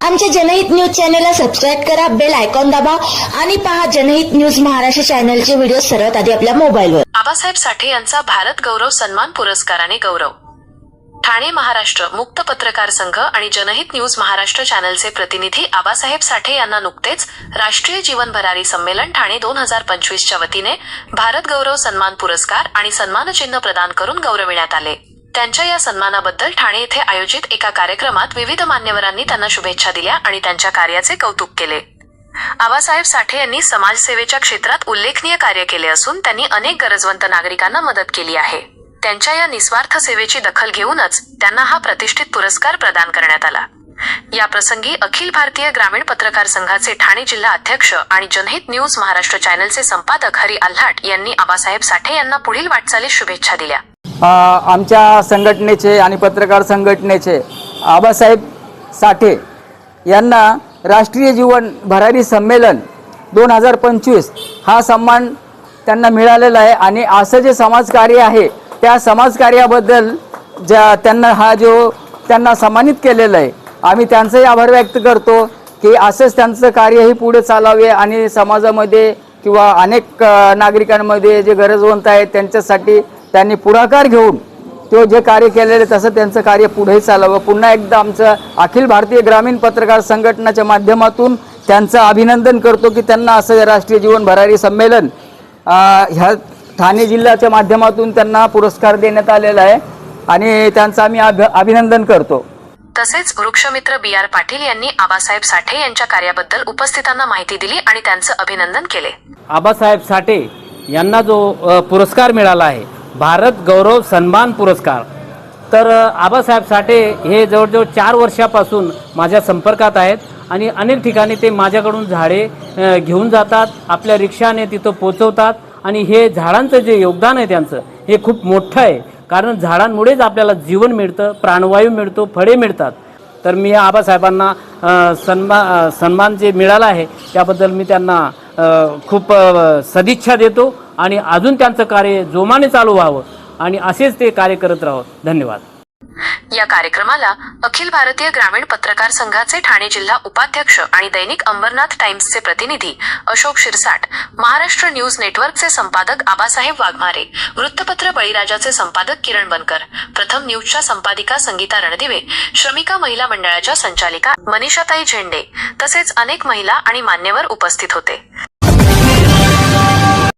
आमच्या जनहित न्यूज चॅनलला सबस्क्राईब करा बेल आयकॉन दाबा आणि पहा जनहित न्यूज महाराष्ट्र चॅनलचे व्हिडिओ सर्वात आधी आपल्या मोबाईलवर आबासाहेब साठे यांचा भारत गौरव सन्मान पुरस्काराने गौरव. ठाणे महाराष्ट्र मुक्त पत्रकार संघ आणि जनहित न्यूज महाराष्ट्र चॅनलचे प्रतिनिधी आबासाहेब साठे यांना नुकतेच राष्ट्रीय जीवन भरारी संमेलन ठाणे दोन हजार पंचवीसच्या वतीने भारत गौरव सन्मान पुरस्कार आणि सन्मानचिन्ह प्रदान करून गौरविण्यात आले. त्यांच्या या सन्मानाबद्दल ठाणे येथे आयोजित एका कार्यक्रमात विविध मान्यवरांनी त्यांना शुभेच्छा दिल्या आणि त्यांच्या कार्याचे कौतुक केले. आबासाहेब साठे यांनी समाजसेवेच्या क्षेत्रात उल्लेखनीय कार्य केले असून त्यांनी अनेक गरजवंत नागरिकांना मदत केली आहे. त्यांच्या या निस्वार्थ सेवेची दखल घेऊनच त्यांना हा प्रतिष्ठित पुरस्कार प्रदान करण्यात आला. या प्रसंगी अखिल भारतीय ग्रामीण पत्रकार संघाचे ठाणे जिल्हा अध्यक्ष आणि जनहित न्यूज महाराष्ट्र चॅनलचे संपादक हरी आल्हाट यांनी आबासाहेब साठे यांना पुढील वाटचालीस शुभेच्छा दिल्या. आमच्या संघटनेचे आणि पत्रकार संघटनेचे आबासाहेब साठे यांना राष्ट्रीय जीवन भरारी संमेलन दोन हजार पंचवीस हा सन्मान त्यांना मिळालेला आहे. आणि असं जे समाजकार्य आहे त्या समाजकार्याबद्दल ज्या त्यांना हा जो त्यांना सन्मानित केलेला आहे आम्ही त्यांचंही आभार व्यक्त करतो की असंच त्यांचं कार्यही पुढे चालावे आणि समाजामध्ये किंवा अनेक नागरिकांमध्ये जे गरजवंत आहेत त्यांच्यासाठी त्यांनी पुढाकार घेऊन तो जे कार्य केलेलं तसं त्यांचं कार्य पुढेही चालावं. पुन्हा एकदा आमचं अखिल भारतीय ग्रामीण पत्रकार संघटनाच्या माध्यमातून त्यांचं अभिनंदन करतो की त्यांना असं राष्ट्रीय जीवन भरारी संमेलन ह्या ठाणे जिल्ह्याच्या माध्यमातून त्यांना पुरस्कार देण्यात आलेला आहे आणि त्यांचं आम्ही अभ अभिनंदन करतो. तसेच वृक्षमित्र बी आर पाटील यांनी आबासाहेब साठे यांच्या कार्याबद्दल उपस्थितांना माहिती दिली आणि त्यांचं अभिनंदन केले. आबासाहेब साठे यांना जो पुरस्कार मिळाला आहे भारत गौरव सन्मान पुरस्कार. तर आबासाहेब साठे हे जवळजवळ चार वर्षापासून माझ्या संपर्कात आहेत आणि अनेक ठिकाणी ते माझ्याकडून झाडे घेऊन जातात आपल्या रिक्षाने तिथं पोचवतात आणि हे झाडांचं जे योगदान आहे त्यांचं हे खूप मोठं आहे. कारण झाडांमुळेच आपल्याला जीवन मिळतं प्राणवायू मिळतो फळे मिळतात. तर मी आबासाहेबांना सन्मा सन्मान जे मिळाला आहे त्याबद्दल मी त्यांना खूप सदिच्छा देतो आणि अजून त्यांचं कार्य जोमाने चालू व्हावं आणि असेच ते कार्य करत राहावं. धन्यवाद. या कार्यक्रमाला अखिल भारतीय ग्रामीण पत्रकार संघाचे ठाणे जिल्हा उपाध्यक्ष आणि दैनिक अंबरनाथ टाइम्सचे प्रतिनिधी अशोक शिरसाट महाराष्ट्र न्यूज नेटवर्कचे संपादक आबासाहेब वाघमारे वृत्तपत्र बळीराजाचे संपादक किरण बनकर प्रथम न्यूजच्या संपादिका संगीता रणदिवे श्रमिका महिला मंडळाच्या संचालिका मनीषाताई झेंडे तसेच अनेक महिला आणि मान्यवर उपस्थित होते.